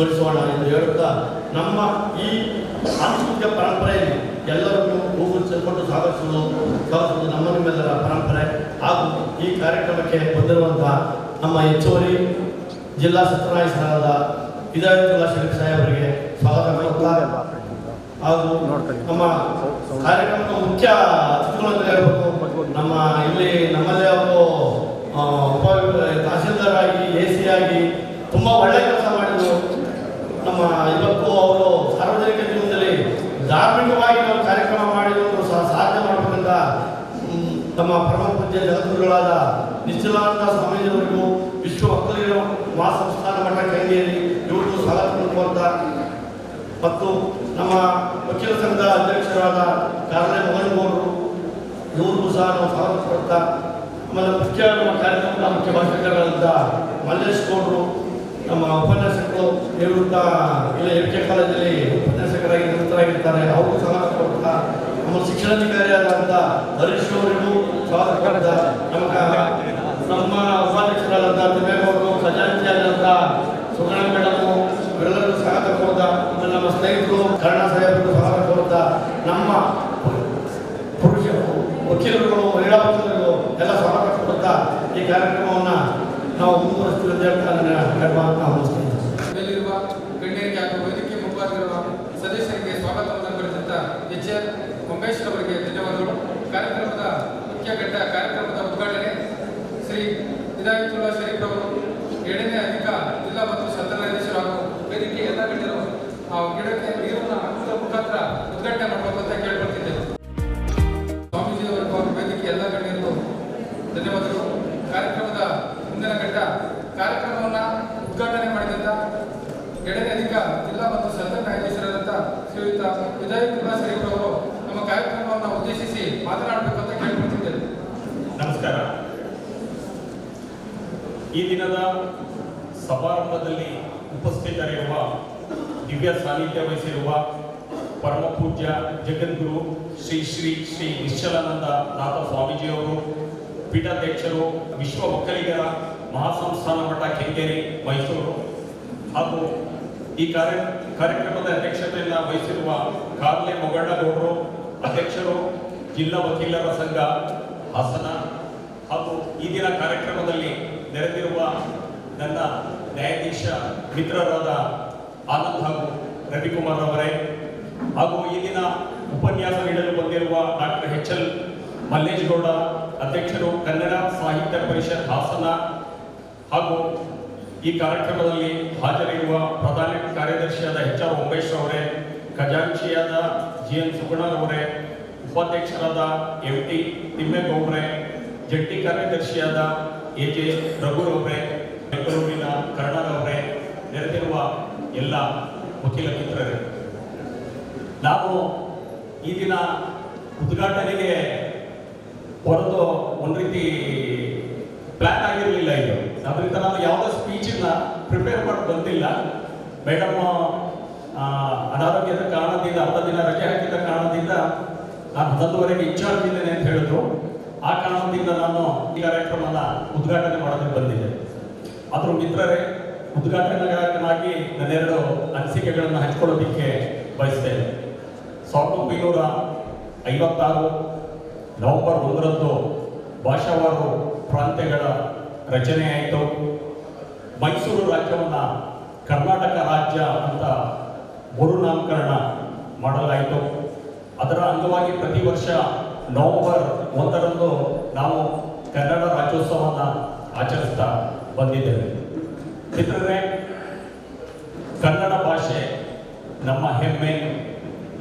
ಸ್ಮರಿಸೋಣ ಎಂದು ಹೇಳುತ್ತಾ ನಮ್ಮ ಈ ಸಾಂಸ್ಕೃತಿಕ ಪರಂಪರೆಯಲ್ಲಿ ಎಲ್ಲರನ್ನು ಹೂಗುಚ್ಚಿಕೊಂಡು ಸ್ವಾಗತಿಸುವುದು ಸ್ವಾಗತಿಸುವುದು ನಮ್ಮ ನಿಮ್ಮೆಲ್ಲರ ಪರಂಪರೆ. ಹಾಗೂ ಈ ಕಾರ್ಯಕ್ರಮಕ್ಕೆ ಬಂದಿರುವಂತಹ ನಮ್ಮ ಹೆಚ್ಚುವರಿ ಜಿಲ್ಲಾ ಸತ್ಯನಾರಾಯಣರಾದ ವಿಧಾಯಕುಲ್ಲಾ ಶರೀಫ್ ಸಾಹೇಬರಿಗೆ ಸ್ವಾಗತ. ಹಾಗೂ ನಮ್ಮ ಕಾರ್ಯಕ್ರಮದ ಮುಖ್ಯ ಅತಿಥಿಗಳು ನಮ್ಮ ಇಲ್ಲಿ ನಮ್ಮಲ್ಲೇ ಅವರು ಉಪ, ತಹಸೀಲ್ದಾರ್ ಆಗಿ, ಎ ಸಿ ಆಗಿ ತುಂಬ ಒಳ್ಳೆ ಕೆಲಸ ಮಾಡಿದ್ರು. ಇವತ್ತು ಅವರು ಸಾರ್ವಜನಿಕ ಜೀವನದಲ್ಲಿ ಧಾರ್ಮಿಕವಾಗಿ ನಾವು ಕಾರ್ಯಕ್ರಮ ಮಾಡಿದವರು ಸಹ ಸಾಧ್ಯ ಮಾಡಬೇಕಂತ ತಮ್ಮ ಪರಮ ಪೂಜ್ಯ ಜಗದ್ಗುರುಗಳಾದ ನಿಶ್ಚಲಾನಂದ ಸ್ವಾಮೀಜಿಯವರಿಗೂ ವಿಶ್ವ ಒಕ್ಕಲಿಗರ ಮಹಾಸಂಸ್ಥಾನ ಮಠ ಕೆಂಗೇರಿ ಇವ್ರಿಗೂ ಸ್ವಾಗತ ಕೋರ್ತಾ ಮತ್ತು ನಮ್ಮ ವಕೀಲ ಸಂಘದ ಅಧ್ಯಕ್ಷರಾದ ಕಾರ್ಯ ಮೋಹನ್ ಇವ್ರಿಗೂ ಸಹ ನಾವು ಸ್ವಾಗತ ಕೊಡ್ತಾ ಆಮೇಲೆ ಮುಖ್ಯ ನಮ್ಮ ಕಾರ್ಯಕ್ರಮದ ಮುಖ್ಯ ಭಾಷಣಗಳಾದ ಮಲ್ಲೇಶ್ ಗೌಡರು ನಮ್ಮ ಉಪನ್ಯಾಸಕರು ನಿವೃತ್ತ ಇಲ್ಲ ಎಲ್ ಕೆ ಕಾಲೇಜಲ್ಲಿ ಉಪನ್ಯಾಸಕರಾಗಿ ನಿವೃತ್ತರಾಗಿರ್ತಾರೆ. ಅವರು ಸಹ ಕೊಡ್ತಾ ನಮ್ಮ ಶಿಕ್ಷಣಾಧಿಕಾರಿಯಾದಂಥ ಹರೀಶ್ ಅವರಿಗೂ ಸ್ವಾಗತ ನಮ್ಮ ನಮ್ಮ ಉಪಾಧ್ಯಕ್ಷರಾದಂಥ ತಿಮ್ಮೇಗೌಡರು ಖಜಾಂಚಿಯಾದಂಥ ಸುಗಣ ಮೇಡಮು ಇವರೆಲ್ಲರೂ ಸ್ವಾಗತ ಆಮೇಲೆ ನಮ್ಮ ಸ್ನೇಹಿತರು ಕರ್ಣ ಸಾಹೇಬರು ಸ್ವಾಗತ ಕೊಡ್ತಾ ನಮ್ಮ ಪುರುಷರು, ವಕೀಲರುಗಳು, ಮಹಿಳಾ ವಕೀಲರು ಎಲ್ಲ ಸ್ವಾಗತ ಕೊಡ್ತಾ ಈ ಕಾರ್ಯಕ್ರಮವನ್ನು ನಾವು ಮುಂದುವರಿಸ್ತೀವಿ ಅಂತ ನನ್ನ ಆಹ್ವಾನಿಸ್ತೀನಿ ಮೇಲಿರುವ ಗಣ್ಯರಿಗೆ ಹಾಗೂ ವೇದಿಕೆ ಮುಂಭಾಗಿರುವ ಸದಸ್ಯರಿಗೆ ಸ್ವಾಗತವನ್ನು ಕೋರಿದಂತ ಎಚ್ ಆರ್ ಉಮೇಶ್ ಅವರಿಗೆ ಧನ್ಯವಾದಗಳು ಕಾರ್ಯಕ್ರಮದ ಮುಖ್ಯ ಘಟ್ಟ ಕಾರ್ಯಕ್ರಮದ ಉದ್ಘಾಟನೆ ಶ್ರೀ ಹಿದಾಯತುಲ್ಲಾ ಶರೀಫ್ ಅವರು ಎರಡನೇ ಅಧಿಕ ಜಿಲ್ಲಾ ಮತ್ತು ಸತ್ರ ನ್ಯಾಯಾಧೀಶರು ಹಾಗೂ ವೇದಿಕೆ ಎಲ್ಲ ಗಣ್ಯರು ಆ ಗಿಡಕ್ಕೆ ನೀರನ್ನು ಹಾಕುವ ಮುಖಾಂತರ ಉದ್ಘಾಟನೆ ಮಾಡಬೇಕು ಅಂತ ಕೇಳ್ಕೊಳ್ತಿದ್ದೇವೆ ಸ್ವಾಮೀಜಿಯವರ ಹಾಗೂ ವೇದಿಕೆ ಎಲ್ಲ ಗಣ್ಯರಿಗೂ ಧನ್ಯವಾದಗಳು ಕಾರ್ಯಕ್ರಮದ ಮುಂದಿನ ಘಟ್ಟ ಕಾರ್ಯಕ್ರಮವನ್ನು ಉದ್ಘಾಟನೆ ಮಾಡಿದಂಥ ಎರಡನೇ ಅಧಿಕ ಜಿಲ್ಲಾ ಮತ್ತು ಸತ್ರ ನ್ಯಾಯಾಧೀಶರಾದಂಥ ಶ್ರೀಯುತ ವಿಜಯಕುಮಾರ್ ಶರೀಫ್ ಅವರು ನಮ್ಮ ಕಾರ್ಯಕ್ರಮವನ್ನು ಉದ್ದೇಶಿಸಿ ಮಾತನಾಡಬೇಕು ಅಂತ ಕೇಳ್ಕೊಳ್ತಿದ್ದೇವೆ ನಮಸ್ಕಾರ ಈ ದಿನದ ಸಮಾರಂಭದಲ್ಲಿ ಉಪಸ್ಥಿತರಿರುವ ದಿವ್ಯ ಸಾನ್ನಿಧ್ಯ ವಹಿಸಿರುವ ಪರಮ ಪೂಜ್ಯ ಜಗದ್ಗುರು ಶ್ರೀ ಶ್ರೀ ಶ್ರೀ ನಿಶ್ಚಲಾನಂದ ನಾಥ ಸ್ವಾಮೀಜಿಯವರು, ಪೀಠಾಧ್ಯಕ್ಷರು, ವಿಶ್ವ ಒಕ್ಕಲಿಗರ ಮಹಾಸಂಸ್ಥಾನ ಮಠ ಕೆಂಗೇರಿ, ಮೈಸೂರು ಹಾಗೂ ಈ ಕಾರ್ಯ ಕಾರ್ಯಕ್ರಮದ ಅಧ್ಯಕ್ಷತೆಯನ್ನು ವಹಿಸಿರುವ ಕಾರ್ಲೆ ಮೊಗಣ್ಣಗೌಡರು, ಅಧ್ಯಕ್ಷರು, ಜಿಲ್ಲಾ ವಕೀಲರ ಸಂಘ, ಹಾಸನ ಹಾಗೂ ಈ ದಿನ ಕಾರ್ಯಕ್ರಮದಲ್ಲಿ ನೆರೆದಿರುವ ನನ್ನ ನ್ಯಾಯಾಧೀಶ ಮಿತ್ರರಾದ ಆನಂದ್ ಹಾಗೂ ರವಿಕುಮಾರ್ ಅವರೇ ಹಾಗೂ ಇಲ್ಲಿನ ಉಪನ್ಯಾಸ ನೀಡಲು ಬಂದಿರುವ doctor H L Mallesh Gowda ಅಧ್ಯಕ್ಷರು ಕನ್ನಡ ಸಾಹಿತ್ಯ ಪರಿಷತ್ ಹಾಸನ ಹಾಗೂ ಈ ಕಾರ್ಯಕ್ರಮದಲ್ಲಿ ಹಾಜರಿರುವ ಪ್ರಧಾನ ಕಾರ್ಯದರ್ಶಿಯಾದ ಎಚ್ ಆರ್ ಉಮೇಶ್ ಅವರೇ, ಖಜಾಂಚಿಯಾದ ಜಿ ಎನ್ ಸುಗುಣರವರೇ ಉಪಾಧ್ಯಕ್ಷರಾದ ಎಂ ಟಿ ತಿಮ್ಮೇಗೌಡ್ರೆ, ಜಂಟಿ ಕಾರ್ಯದರ್ಶಿಯಾದ ಎ ಜೆ ರಘುರವರೇ ಬೆಂಗಳೂರಿನ ಕರ್ಣರವರೇ ನೆರೆದಿರುವ ಎಲ್ಲ ವಕೀಲ ಮಿತ್ರರೇ, ನಾವು ಈ ದಿನ ಉದ್ಘಾಟನೆಗೆ ಹೊರತು ಒಂದು ರೀತಿ ಪ್ಲಾನ್ ಆಗಿರಲಿಲ್ಲ ಇದು. ಅದರಿಂದ ನಾನು ಯಾವುದೋ ಸ್ಪೀಚನ್ನ ಪ್ರಿಪೇರ್ ಮಾಡಿ ಬಂದಿಲ್ಲ. ಮೇಡಮ್ ಅನಾರೋಗ್ಯದ ಕಾರಣದಿಂದ ಅರ್ಧ ದಿನ ರಜೆ ಹಾಕಿದ ಕಾರಣದಿಂದ ನಾನು ಹನ್ನೊಂದುವರೆಗೆ ಇನ್ಚಾರ್ಜ್ ಅಂತ ಹೇಳಿದ್ರು. ಆ ಕಾರಣದಿಂದ ನಾನು ಈ ಕಾರ್ಯಕ್ರಮನ ಉದ್ಘಾಟನೆ ಮಾಡೋದಕ್ಕೆ ಬಂದಿದ್ದೆ. ಆದರೂ ಮಿತ್ರರೇ ಉದ್ಘಾಟನೆಗಾಗಿ ನನ್ನೆರಡು ಅನಿಸಿಕೆಗಳನ್ನು ಹಂಚ್ಕೊಳ್ಳೋದಕ್ಕೆ ಬಯಸ್ತೇನೆ ಸಾವಿರದ ಒಂಬೈನೂರ ಐವತ್ತಾರು ನವೆಂಬರ್ ಒಂದರಂದು ಭಾಷಾವಾರು ಪ್ರಾಂತ್ಯಗಳ ರಚನೆಯಾಯಿತು ಮೈಸೂರು ರಾಜ್ಯವನ್ನು ಕರ್ನಾಟಕ ರಾಜ್ಯ ಅಂತ ಮರುನಾಮಕರಣ ಮಾಡಲಾಯಿತು. ಅದರ ಅಂಗವಾಗಿ ಪ್ರತಿ ವರ್ಷ ನವೆಂಬರ್ ಒಂದರಂದು ನಾವು ಕನ್ನಡ ರಾಜ್ಯೋತ್ಸವವನ್ನು ಆಚರಿಸ್ತಾ ಬಂದಿದ್ದೇವೆ. ಮಿತ್ರರೇ, ಕನ್ನಡ ಭಾಷೆ ನಮ್ಮ ಹೆಮ್ಮೆ,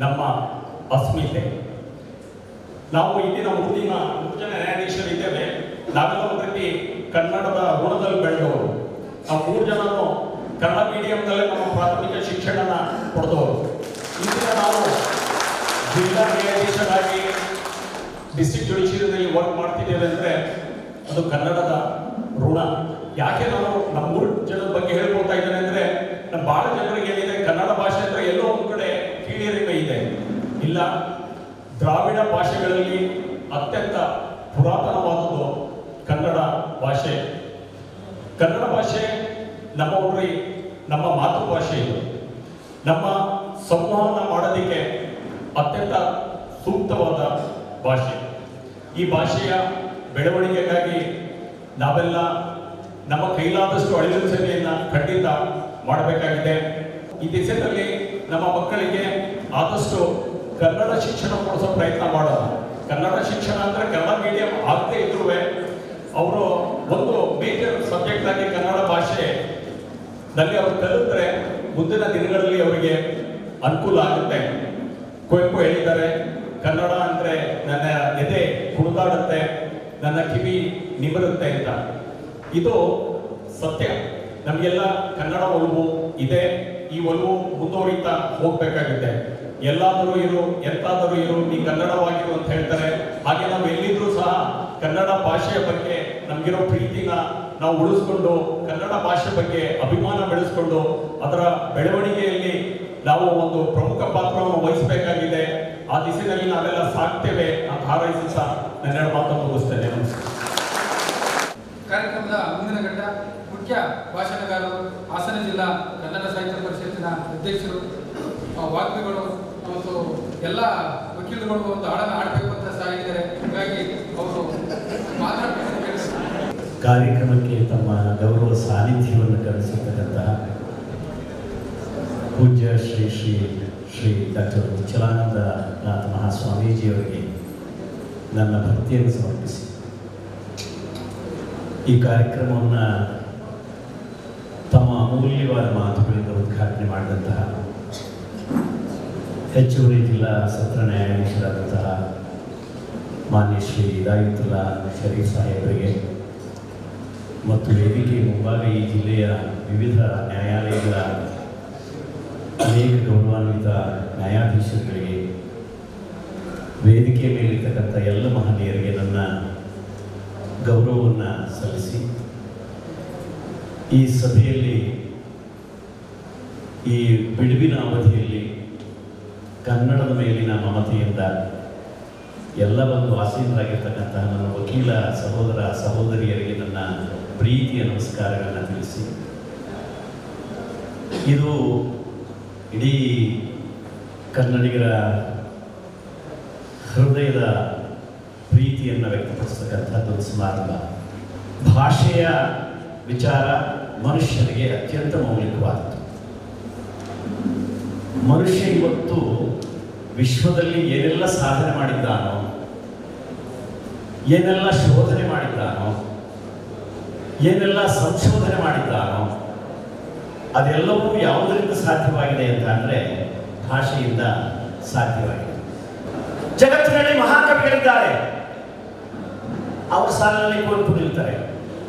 ನಮ್ಮ ಅಸ್ಮಿತೆ. ನಾವು ಇಂದಿನ ಮುಂದಿನ ಜನ ನ್ಯಾಯಾಧೀಶರಿದ್ದೇವೆ. ನಾವೆಲ್ಲ ಒಂದು ರೀತಿ ಕನ್ನಡದ ಋಣದಲ್ಲಿ ಬೆಳೆದವರು. ನಾವು ಮೂರು ಜನನು ಕನ್ನಡ ಮೀಡಿಯಂದಲ್ಲೇ ನಮ್ಮ ಪ್ರಾಥಮಿಕ ಶಿಕ್ಷಣನ ಪಡೆದವರು ಇಂದಿನ ನಾವು ಜಿಲ್ಲಾ ನ್ಯಾಯಾಧೀಶರಾಗಿ ಡಿಸ್ಟ್ರಿಕ್ಟ್ ಜುಡಿಷಿಯರಿನಲ್ಲಿ ವರ್ಕ್ ಮಾಡ್ತಿದ್ದೇವೆ ಅಂದರೆ ಅದು ಕನ್ನಡದ ಋಣ. ಯಾಕೆ ನಾನು ನಮ್ಮೂರು ಜನದ ಬಗ್ಗೆ ಹೇಳ್ಕೊಳ್ತಾ ಇದ್ದೇನೆ ಅಂದರೆ ನಮ್ಮ ಭಾಳ ಜನರಿಗೆ ಏನಿದೆ, ಕನ್ನಡ ಭಾಷೆ ಅಂದರೆ ಎಲ್ಲೋ ಒಂದು ಕಡೆ ಕೀಳಿಯರಿಮೆ ಇದೆ. ಇಲ್ಲ, ದ್ರಾವಿಡ ಭಾಷೆಗಳಲ್ಲಿ ಅತ್ಯಂತ ಪುರಾತನವಾದದ್ದು ಕನ್ನಡ ಭಾಷೆ. ಕನ್ನಡ ಭಾಷೆ ನಮ್ಮ ಊರಿ ನಮ್ಮ ಮಾತೃಭಾಷೆ ಇದು. ನಮ್ಮ ಸಂವಹನ ಮಾಡೋದಕ್ಕೆ ಅತ್ಯಂತ ಸೂಕ್ತವಾದ ಭಾಷೆ. ಈ ಭಾಷೆಯ ಬೆಳವಣಿಗೆಗಾಗಿ ನಾವೆಲ್ಲ ನಮ್ಮ ಕೈಲಾದಷ್ಟು ಅಳಿಲು ಸೇವೆಯನ್ನು ಖಂಡಿತ ಮಾಡಬೇಕಾಗಿದೆ. ಈ ದಿಸೆಯಲ್ಲಿ ನಮ್ಮ ಮಕ್ಕಳಿಗೆ ಆದಷ್ಟು ಕನ್ನಡ ಶಿಕ್ಷಣ ಕೊಡಿಸೋ ಪ್ರಯತ್ನ ಮಾಡೋಣ. ಕನ್ನಡ ಶಿಕ್ಷಣ ಅಂದರೆ ಕನ್ನಡ ಮೀಡಿಯಂ ಆಗದೇ ಇದ್ರೂ ಅವರು ಒಂದು ಮೇಜರ್ ಸಬ್ಜೆಕ್ಟ್ ಆಗಿ ಕನ್ನಡ ಭಾಷೆ ನಲ್ಲಿ ಅವರು ಕಲಿತರೆ ಮುಂದಿನ ದಿನಗಳಲ್ಲಿ ಅವರಿಗೆ ಅನುಕೂಲ ಆಗುತ್ತೆ. ಕುವೆಂಪು ಹೇಳಿದ್ದಾರೆ ಕನ್ನಡ ಅಂದ್ರೆ ನನ್ನ ಎದೆ ಕುಣಿದಾಡುತ್ತೆ ನನ್ನ ಕಿವಿ ನಿಮರುತ್ತೆ ಅಂತ. ಇದು ಸತ್ಯ. ನಮಗೆಲ್ಲ ಕನ್ನಡ ಒಲವು ಇದೆ. ಈ ಒಲವು ಮುಂದುವರಿತಾ ಹೋಗ್ಬೇಕಾಗುತ್ತೆ. ಎಲ್ಲಾದರೂ ಇರು, ಎಂತಾದರೂ ಇರು, ನೀ ಕನ್ನಡವಾಗಿರು ಅಂತ ಹೇಳ್ತಾರೆ. ಹಾಗೆ ನಾವು ಎಲ್ಲಿದ್ರೂ ಸಹ ಕನ್ನಡ ಭಾಷೆಯ ಬಗ್ಗೆ ನಮಗಿರೋ ಪ್ರೀತಿನ ನಾವು ಉಳಿಸ್ಕೊಂಡು, ಕನ್ನಡ ಭಾಷೆ ಬಗ್ಗೆ ಅಭಿಮಾನ ಬೆಳೆಸ್ಕೊಂಡು, ಅದರ ಬೆಳವಣಿಗೆಯಲ್ಲಿ ನಾವು ಒಂದು ಪ್ರಮುಖ ಪಾತ್ರವನ್ನು ವಹಿಸಬೇಕಾಗಿದೆ. ಆ ದಿಸೆಯಲ್ಲಿ ನಾವೆಲ್ಲ ಸಾಕ್ತೇವೆ ಅಂತ ಸಹ ನನ್ನೆರಡು ಮಾತು ಮುಗಿಸ್ತೇನೆ. ಕಾರ್ಯಕ್ರಮದ ಮುಂದಿನ ಘಟ್ಟ ಮುಖ್ಯ ಭಾಷಣಗಾರರು ಹಾಸನ ಜಿಲ್ಲಾ ಕನ್ನಡ ಸಾಹಿತ್ಯ ಪರಿಷತ್ತಿನ ಅಧ್ಯಕ್ಷರು. ವಾಕ್ಯಗಳು ಮತ್ತು ಎಲ್ಲ ವಕೀಲರುಗಳು ಒಂದು ಹಾಡನ್ನು ಆಡಬೇಕು ಅಂತ ಸಹ ಹೇಳಿದ್ದಾರೆ ಹೀಗಾಗಿ ಅವರು ಕಾರ್ಯಕ್ರಮಕ್ಕೆ ತಮ್ಮ ಗೌರವ ಸಾನ್ನಿಧ್ಯವನ್ನು ಕರೆಸಿರ್ತಕ್ಕಂತಹ ಪೂಜ್ಯ ಶ್ರೀ ಶ್ರೀ ಶ್ರೀ ಡಾಕ್ಟರ್ ಉಚ್ಚಲಾನಂದ ನಾಥ ಮಹಾಸ್ವಾಮೀಜಿಯವರಿಗೆ ನನ್ನ ಭಕ್ತಿಯನ್ನು ಸಮರ್ಪಿಸಿ. ಈ ಕಾರ್ಯಕ್ರಮವನ್ನು ತಮ್ಮ ಅಮೂಲ್ಯವಾದ ಮಾತುಗಳಿಂದ ಉದ್ಘಾಟನೆ ಮಾಡಿದಂತಹ ಹೆಚ್ಚುವರಿ ಜಿಲ್ಲಾ ಸತ್ರ ನ್ಯಾಯಾಧೀಶರಾದಂತಹ ಮಾನ್ಯ ಶ್ರೀ ಇದಾಯುತ್ತುಲ್ಲಾ ಶರೀಫ್ ಸಾಹೇಬರಿಗೆ ಮತ್ತು ವೇದಿಕೆ ಮುಂಭಾಗ ಈ ಜಿಲ್ಲೆಯ ವಿವಿಧ ನ್ಯಾಯಾಲಯಗಳ ಅನೇಕ ಗೌರವಾನ್ವಿತ ನ್ಯಾಯಾಧೀಶರುಗಳಿಗೆ ವೇದಿಕೆ ಮೇಲಿರ್ತಕ್ಕಂಥ ಎಲ್ಲ ಮಹನೀಯರಿಗೆ ನನ್ನ ಗೌರವವನ್ನು ಸಲ್ಲಿಸಿ, ಈ ಸಭೆಯಲ್ಲಿ, ಈ ಬಿಡುವಿನ ಅವಧಿಯಲ್ಲಿ ಕನ್ನಡದ ಮೇಲಿನ ಮಮತೆಯಿಂದ ಎಲ್ಲ ಬಂದು ಆಸೀನರಾಗಿರ್ತಕ್ಕಂತಹ ನನ್ನ ವಕೀಲ ಸಹೋದರ ಸಹೋದರಿಯರಿಗೆ ನನ್ನ ಪ್ರೀತಿಯ ನಮಸ್ಕಾರಗಳನ್ನು ತಿಳಿಸಿ, ಇದು ಇಡೀ ಕನ್ನಡಿಗರ ಹೃದಯದ ಪ್ರೀತಿಯನ್ನು ವ್ಯಕ್ತಪಡಿಸತಕ್ಕಂಥದ್ದು ಸಮಾರಂಭ ಭಾಷೆಯ ವಿಚಾರ ಮನುಷ್ಯನಿಗೆ ಅತ್ಯಂತ ಮೌಲಿಕವಾದದ್ದು. ಮನುಷ್ಯ ಇವತ್ತು ವಿಶ್ವದಲ್ಲಿ ಏನೆಲ್ಲ ಸಾಧನೆ ಮಾಡಿದ್ದಾನೋ, ಏನೆಲ್ಲ ಶೋಧನೆ ಮಾಡಿದ್ದಾನೋ, ಏನೆಲ್ಲ ಸಂಶೋಧನೆ ಮಾಡಿದ್ದಾನೋ ಅದೆಲ್ಲವೂ ಯಾವುದರಿಂದ ಸಾಧ್ಯವಾಗಿದೆ ಅಂತ ಅಂದರೆ ಭಾಷೆಯಿಂದ ಸಾಧ್ಯವಾಗಿದೆ. ಜಗತ್ತಿನಲ್ಲಿ ಮಹಾಕವಿಗಳಿದ್ದಾರೆ. ಅವರ ಸಾಲಿನಲ್ಲಿ ಕುವೆಂಪು ನಿಲ್ತಾರೆ.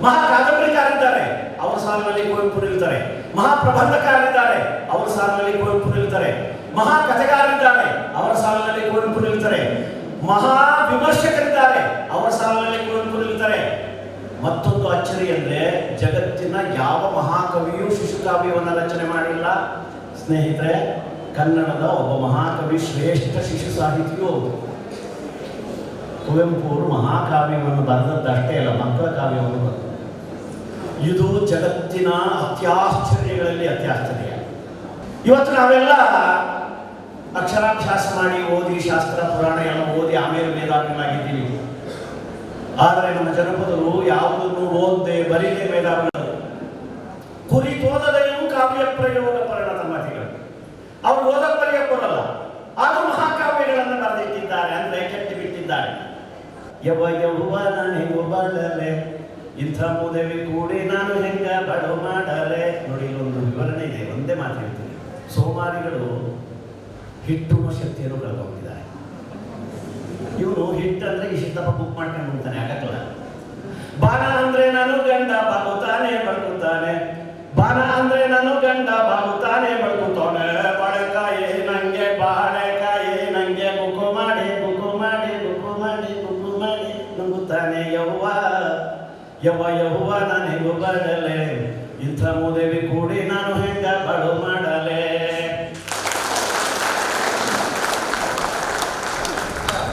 ಮಹಾ ಕಾದಂಬರಿಕಾರಿದ್ದಾರೆ ಅವರ ಸಾಲಿನಲ್ಲಿ ಕುವೆಂಪು ನಿಲ್ತಾರೆ. ಮಹಾಪ್ರಬಂಧಕಾರಿದ್ದಾರೆ ಅವರ ಸಾಲಿನಲ್ಲಿ ಕುವೆಂಪು ನಿಲ್ತಾರೆ. ಮಹಾ ಕಥೆಗಾರರಿದ್ದಾರೆ ಅವರ ಸಾಲಿನಲ್ಲಿ ಕುವೆಂಪು ನಿಲ್ತಾರೆ. ಮಹಾ ವಿಮರ್ಶಕರಿದ್ದಾರೆ ಅವರ ಸಾಲಿನಲ್ಲಿ ಕುವೆಂಪು ನಿಲ್ತಾರೆ. ಮತ್ತೊಂದು ಅಚ್ಚರಿ ಅಂದ್ರೆ ಜಗತ್ತಿನ ಯಾವ ಮಹಾಕವಿಯೂ ಶಿಶುಕಾವ್ಯವನ್ನು ರಚನೆ ಮಾಡಿಲ್ಲ. ಸ್ನೇಹಿತರೆ, ಕನ್ನಡದ ಒಬ್ಬ ಮಹಾಕವಿ ಶ್ರೇಷ್ಠ ಶಿಶು ಸಾಹಿತಿಯೂ ಕುವೆಂಪು ಅವರು ಮಹಾಕಾವ್ಯವನ್ನು ಬರೆದದ್ದಷ್ಟೇ ಅಲ್ಲ ಮಕ್ಕಳ ಕಾವ್ಯವನ್ನು ಬರೆದ. ಇದು ಜಗತ್ತಿನ ಅತ್ಯಾಶ್ಚರ್ಯಗಳಲ್ಲಿ ಅತ್ಯಾಶ್ಚರ್ಯ. ಇವತ್ತು ನಾವೆಲ್ಲ ಅಕ್ಷರಾಭ್ಯಾಸ ಮಾಡಿ ಓದಿ ಶಾಸ್ತ್ರ, ಪುರಾಣ ಎಲ್ಲ ಓದಿ ಆಮೇಲೆ ಮೇಧಾವಿಗಳಾಗಿದ್ದೀವಿ ಆದರೆ ನಮ್ಮ ಜನಪದರು ಯಾವುದನ್ನು ಓದದೆ, ಬರೀದೆ ಮೇಧಾವಿಗಳು. ಕುರಿತೋದದೆಯೂ ಕಾವ್ಯ ಪ್ರಯೋಗ ಪರಿಣತ ಮಾತಿಗಳು ಅವರು ಓದಕ್ಕೆ ಬರೆಯಕ್ಕೆ ಬರಲ್ಲ. ಆದರೂ ಮಹಾಕಾವ್ಯಗಳನ್ನು ಬರೆದಿಟ್ಟಿದ್ದಾರೆ, ಅಂದ್ರೆ ಕೆಟ್ಟಿ ಬಿಟ್ಟಿದ್ದಾರೆ. ಯವ ಯವ್ವ, ನಾನು ಹೆಂಗು ಬಾಳಲೆ. ಇಂಥ ಮುದವಿ ಕೂಡಿ ನಾನು ಹೆಂಗ ಬಡವ ಮಾಡಲೆ. ನೋಡಿ ಒಂದು ವಿವರಣೆ ಇದೆ, ಒಂದೇ ಮಾತು ಹೇಳ್ತೀನಿ. ಸೋಮಾರಿಗಳು ಹಿಟ್ಟುವ ಶಕ್ತಿಯನ್ನು ಕಳ್ಕೊಂಡಿದ್ದಾರೆ. ಇವನು ಹಿಟ್ ಅಂದ್ರೆ ಇಷ್ಟಪ್ಪ ಬುಕ್ ಮಾಡ್ಕೊಂಡು ಹೋಗ್ತಾನೆ ಆಗತ್ತಲ್ಲ ಬಾಣ ಅಂದ್ರೆ ನಾನು ಗಂಡ ಬಾಗುತ್ತಾನೆ ಬಡ್ಕುತ್ತಾನೆ ಬಾಣ ಅಂದ್ರೆ ನಾನು ಗಂಡ ಬಾಗುತ್ತಾನೆ ಬಡ್ಕುತ್ತಾನೆ ಬಾಳೆಕಾಯಿ ನಂಗೆ ಬಾಳೆಕಾಯಿ ನಂಗೆ ಬುಕ್ಕು ಮಾಡಿ ಬುಕ್ಕು ಮಾಡಿ ಬುಕ್ಕು ಮಾಡಿ ಬುಕ್ಕು ಮಾಡಿ ನುಂಗುತ್ತಾನೆ ಯವ್ವ. ಯವ್ವ ಯವ್ವ ನಾನು ಹೆಂಗು ಬರಲೆ. ಇಂಥ ಮುದೇವಿ ಕೂಡಿ ನಾನು ಹೆಂಗ ಬಡು ಮಾಡಲೆ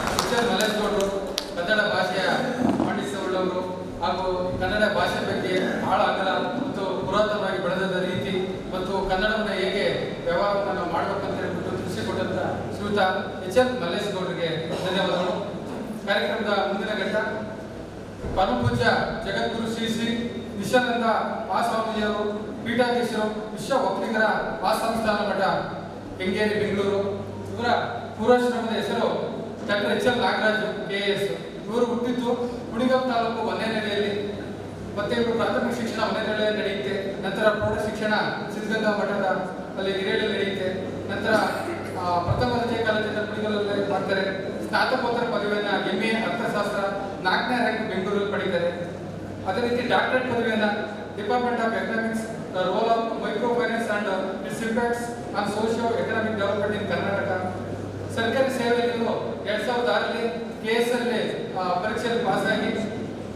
ಮಿಸ್ಟರ್ ಮಲ್ಲೇಶ್ಗೌಡರು ಕನ್ನಡ ಭಾಷೆಯ ಪಾಂಡಿತ್ಯವುಳ್ಳವರು ಹಾಗೂ ಕನ್ನಡ ಭಾಷೆ ಬಗ್ಗೆ ಆಳ ಅಗಲ ಮತ್ತು ಪುರಾತನವಾಗಿ ಬೆಳೆದ ರೀತಿ ಮತ್ತು ಕನ್ನಡವನ್ನು ಹೇಗೆ ವ್ಯವಹಾರವನ್ನು ನಾವು ಮಾಡಬೇಕಂತ ಹೇಳ್ಬಿಟ್ಟು ತಿಳಿಸಿಕೊಟ್ಟಂತ ಶ್ರೀಯುತ ಎಚ್ ಎಲ್ ಧನ್ಯವಾದಗಳು. ಕಾರ್ಯಕ್ರಮದ ಮುಂದಿನ ಘಟ್ಟ ಪರಮ ಪೂಜ್ಯ ಜಗದ್ಗುರು ಶ್ರೀ ಶ್ರೀ ವಿಶ್ವಾನಂದ ಮಹಾಸ್ವಾಮೀಜಿಯವರು ಪೀಠಾಧೀಶರು ವಿಶ್ವ ಒಕ್ಕಲಿಗರ ಮಹಾಸಂಸ್ಥಾನ ಮಠ, ಕೆಂಗೇರಿ, ಬೆಂಗಳೂರು. ಇವರ ಪೂರ್ವಾಶ್ರಮದ ಹೆಸರು doctor H L Nagaraju K S. ಇವರು ಹುಟ್ಟಿದ್ದು ಕುಣಿಗಲ್ ತಾಲೂಕು ಒಂದೇನೆಲೆಯಲ್ಲಿ ಮತ್ತೆ ಇವರು ಪ್ರಾಥಮಿಕ ಶಿಕ್ಷಣ ಒಂದೇನೆಲೆಯಲ್ಲಿ ನಡೆಯುತ್ತೆ. ನಂತರ ಪ್ರೌಢ ಶಿಕ್ಷಣ ಸಿದ್ಧಗಂಗಾ ಮಠದ ಅಲ್ಲಿ ಹಿರೇಳಿ ನಡೆಯುತ್ತೆ. ನಂತರ ಪ್ರಥಮ ದರ್ಜೆ ಕಾಲೇಜಿನ ಕುಣಿಗಲಲ್ಲಿ ಮಾಡ್ತಾರೆ. ಸ್ನಾತಕೋತ್ತರ ಪದವಿಯನ್ನ ಎಂ ಎ ಅರ್ಥಶಾಸ್ತ್ರ ನಾಲ್ಕನೇ ರ್ಯಾಂಕ್ ಬೆಂಗಳೂರಲ್ಲಿ ಪಡೀತಾರೆ. ಅದೇ ರೀತಿ doctorate ಪದವಿಯನ್ನ department of economics role of micro finance and its impacts on socio economic development in Karnataka ಸರ್ಕಾರಿ ಸೇವೆಯಲ್ಲಿ ಎರಡ್ ಸಾವಿರದ ಆರಲ್ಲಿ ಕೆ ಎಸ್ ಅಲ್ಲಿ ಪರೀಕ್ಷೆಯಲ್ಲಿ ಪಾಸ್ ಆಗಿ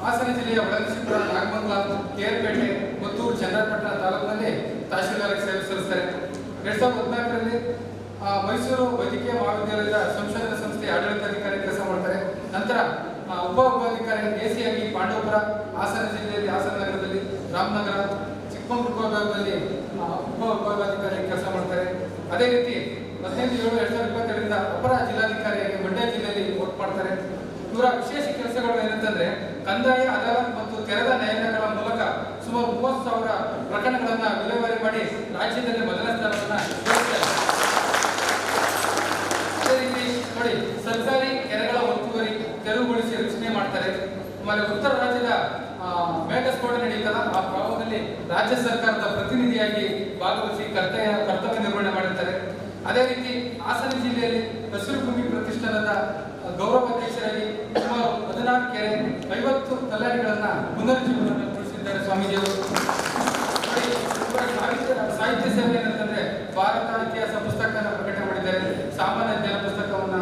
ಹಾಸನ ಜಿಲ್ಲೆಯ ಒಳಗಿಸಿಪುರ ನಾಗಮಂಗಲ ಕೇರ್ಪೇಟೆ ಮತ್ತೂರು ಚನ್ನಪಟ್ಟಣ ತಾಲೂಕಿನಲ್ಲಿ ತಹಶೀಲ್ದಾರ್ ಸೇವೆ ಸಲ್ಲಿಸ್ತಾರೆ. ಎರಡ್ ಸಾವಿರದ ಹದಿನಾಲ್ಕರಲ್ಲಿ ಮೈಸೂರು ವೈದ್ಯಕೀಯ ಮಹಾವಿದ್ಯಾಲಯದ ಸಂಶೋಧನಾ ಸಂಸ್ಥೆ ಆಡಳಿತಾಧಿಕಾರಿ ಕೆಲಸ ಮಾಡ್ತಾರೆ. ನಂತರ ಉಪ ಉಪಾಧಿಕಾರಿ ಎಸಿಯಾಗಿ ಪಾಂಡವಪುರ, ಹಾಸನ ಜಿಲ್ಲೆಯಲ್ಲಿ ಹಾಸನ ನಗರದಲ್ಲಿ ರಾಮನಗರ, ಚಿಕ್ಕಮಗಳೂರು ಉಪ ಉಪಾಧಿಕಾರಿ ಕೆಲಸ ಮಾಡ್ತಾರೆ. ಅದೇ ರೀತಿ ಹದಿನೈದು ಏಳು ಎರಡ್ ಸಾವಿರದ ಇಪ್ಪತ್ತೆರಡರಿಂದ ಅಪರ ಜಿಲ್ಲಾಧಿಕಾರಿಯಾಗಿ ಮಂಡ್ಯ ಜಿಲ್ಲೆಯಲ್ಲಿ ವೋಟ್ ಮಾಡ್ತಾರೆ. ಇವರ ವಿಶೇಷ ಕೆಲಸಗಳು ಏನಂತಂದ್ರೆ, ಕಂದಾಯ, ಅದಾಲತ್ ಮತ್ತು ತೆರೆದ ನ್ಯಾಯಾಲಯಗಳ ಮೂಲಕ ಸುಮಾರು ಮೂವತ್ತು ಸಾವಿರ ಪ್ರಕರಣಗಳನ್ನ ವಿಲೇವಾರಿ ಮಾಡಿ ರಾಜ್ಯದಲ್ಲಿ ಮೊದಲ ಸ್ಥಾನವನ್ನ ಗಳಿಸಿದ್ದಾರೆ. ಅದೇ ರೀತಿ ನೋಡಿ ಸರ್ಕಾರಿ ಕೆರೆಗಳ ಒತ್ತುವರಿ ತೆರವುಗೊಳಿಸಿ ರಕ್ಷಣೆ ಮಾಡ್ತಾರೆ ಆಮೇಲೆ ಉತ್ತರ ರಾಜ್ಯದ ಮೇಘಸ್ಫೋಟ ನಡೀತಲ್ಲ ಆ ಪ್ರವಾಹದಲ್ಲಿ ರಾಜ್ಯ ಸರ್ಕಾರದ ಪ್ರತಿನಿಧಿಯಾಗಿ ಭಾಗವಹಿಸಿ ಕರ್ತವ್ಯ ಕರ್ತವ್ಯ ನಿರ್ವಹಣೆ ಮಾಡಿರ್ತಾರೆ. ಅದೇ ರೀತಿ ಹಾಸನ ಜಿಲ್ಲೆಯಲ್ಲಿ ಹಸಿರು ಭೂಮಿ ಪ್ರತಿಷ್ಠಾನದ ಗೌರವಾಧ್ಯಕ್ಷರಾಗಿ ಸುಮಾರು ಹದಿನಾಲ್ಕು ಕೆರೆ ಐವತ್ತು ಕಲ್ಯಾಣಿಗಳನ್ನ ಪುನರುಜ್ಜೀವನಗೊಳಿಸಿದ್ದಾರೆ ಸ್ವಾಮೀಜಿಯವರು. ನೋಡಿ, ಇವರ ಸಾಹಿತ್ಯ ಸೇವೆ ಏನಂತಂದ್ರೆ ಭಾರತ ಇತಿಹಾಸ ಪುಸ್ತಕ ಪ್ರಕಟ ಮಾಡಿದ್ದಾರೆ. ಸಾಮಾನ್ಯ ಜ್ಞಾನ ಪುಸ್ತಕವನ್ನ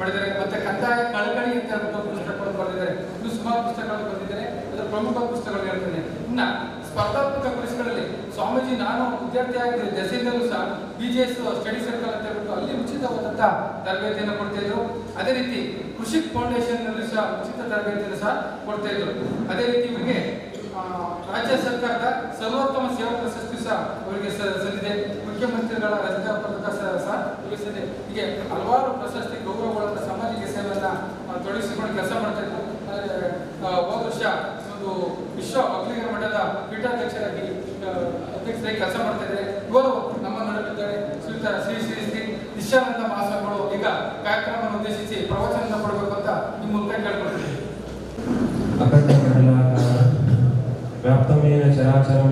ಮಾಡಿದ್ದಾರೆ. ಮತ್ತೆ ಕಂದಾಯ ಕಳಕಳಿ ಅಂತ ಹೇಳ್ಬಿಟ್ಟು ಪುಸ್ತಕವನ್ನು ಬರೆದಿದ್ದಾರೆ ಇನ್ನು ಸುಮಾರು ಪುಸ್ತಕಗಳು ಬಂದಿದ್ದಾರೆ ಅದರ ಪ್ರಮುಖ ಪುಸ್ತಕಗಳು ಹೇಳ್ತೇನೆ. ಇನ್ನು ಸ್ಪರ್ಧಾತ್ಮಕ ಪರೀಕ್ಷೆಗಳಲ್ಲಿ ಸ್ವಾಮೀಜಿ, ನಾನು ವಿದ್ಯಾರ್ಥಿ ಆಗಿದ್ದರು ದೆಸೆಯಿಂದಲೂ ಸಹ ಎಸ್ ಸ್ಟಡಿ ಸರ್ಕಲ್ ಅಂತ ಹೇಳ್ಬಿಟ್ಟು ಅಲ್ಲಿ ಉಚಿತವಾದಂತ ತರಬೇತಿಯನ್ನು ಕೊಡ್ತಾ ಇದ್ರು. ಅದೇ ರೀತಿ ಕೃಷಿ ಫೌಂಡೇಶನ್ನಲ್ಲಿ ಸಹ ಉಚಿತ ತರಬೇತಿಯನ್ನು ಸಹ ಕೊಡ್ತಾ ಇದ್ರು. ಅದೇ ರೀತಿ ಇವರಿಗೆ ರಾಜ್ಯ ಸರ್ಕಾರದ ಸರ್ವೋತ್ತಮ ಸೇವಾ ಪ್ರಶಸ್ತಿ ಸಹ ಅವರಿಗೆ ಸಲ್ಲಿದೆ ಮುಖ್ಯಮಂತ್ರಿಗಳ ರಜತ ಪದಕ ಸಹ ಇವರಿಗೆ ಹಲವಾರು ಪ್ರಶಸ್ತಿ ಗೌರವಗಳನ್ನು ಸಮಾಜಕ್ಕೆ ಸೇವೆಯನ್ನ ತೊಡಗಿಸಿಕೊಂಡು ಕೆಲಸ ಮಾಡ್ತಾ ಇದ್ರು. ಹೋದ ವರ್ಷ ಒಂದು ವಿಶ್ವ ಒಕ್ಕಲಿಗರ ಮಠದ ಪೀಠಾಧ್ಯಕ್ಷರಾಗಿ ಅಧ್ಯಕ್ಷರಾಗಿ ಕೆಲಸ ಮಾಡ್ತಾ ಇದ್ದಾರೆ. ಇವರು ನಮ್ಮ ನಡುವಿದ್ದಾರೆ ಸುತ್ತ ಶ್ರೀ ಶ್ರೀ ಶ್ರೀ ನಿಶ್ಯಾನಂದ ಮಹಾಸ್ವಾಮಿಗಳು ಈಗ ಕಾರ್ಯಕ್ರಮವನ್ನು ಉದ್ದೇಶಿಸಿ ಪ್ರವಚನ ಕೊಡಬೇಕು ಅಂತ ನಿಮ್ಮ ಮೂಲಕ ಕೇಳ್ಕೊಳ್ತೀನಿ. ವ್ಯಾಪ್ತಮೇನ ಚರಾಚರಂ